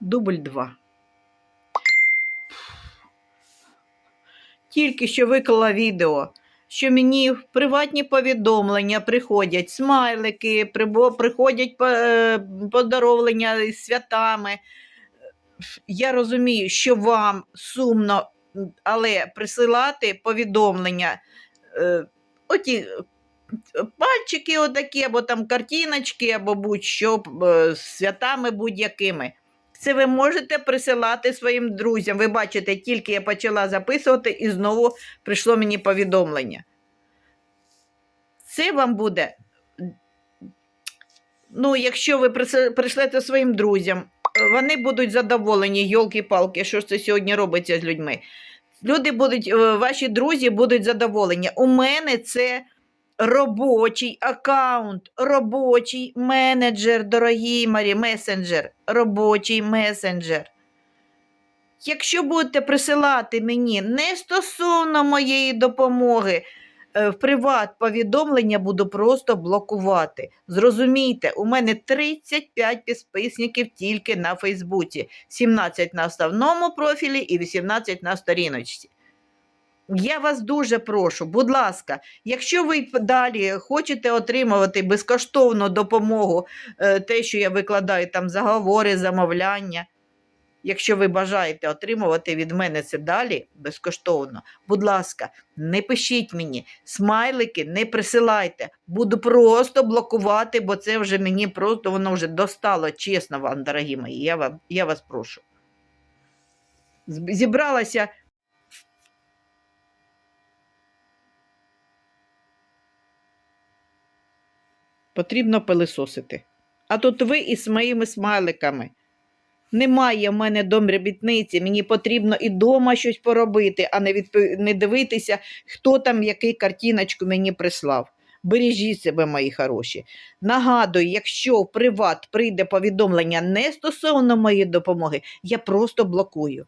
Дубль 2. Тільки що виклала відео, що мені в приватні повідомлення приходять смайлики, приходять по- е, із святами. Я розумію, що вам сумно, але присилати повідомлення, е, оті е, пальчики отакі, або там картиночки, або будь-що з святами будь-якими. Це ви можете присилати своїм друзям. Ви бачите, тільки я почала записувати, і знову прийшло мені повідомлення. Це вам буде. Ну, якщо ви пришлете своїм друзям, вони будуть задоволені, йолки-палки, що ж це сьогодні робиться з людьми. Люди будуть, е, ваші друзі будуть задоволені. У мене це робочий аккаунт, робочий менеджер, дорогі Марі, месенджер, робочий месенджер. Якщо будете присилати мені не стосовно моєї допомоги, е, в приват повідомлення буду просто блокувати. Зрозумійте, у мене 35 підписників тільки на Фейсбуці, 17 на основному профілі і 18 на сторіночці. Я вас дуже прошу, будь ласка, якщо ви далі хочете отримувати безкоштовну допомогу, е, те, що я викладаю там заговори, замовляння. Якщо ви бажаєте отримувати від мене це далі безкоштовно, будь ласка, не пишіть мені, смайлики не присилайте. Буду просто блокувати, бо це вже мені просто воно вже достало, чесно вам, дорогі мої. Я, вам, я вас прошу. Зібралася потрібно пилисосити. А тут ви із моїми смайликами. Немає в мене домробітниці, мені потрібно і дома щось поробити, а не, відпо- не дивитися, хто там який картиночку мені прислав. Бережіть себе, мої хороші. Нагадую, якщо в приват прийде повідомлення не стосовно моєї допомоги, я просто блокую.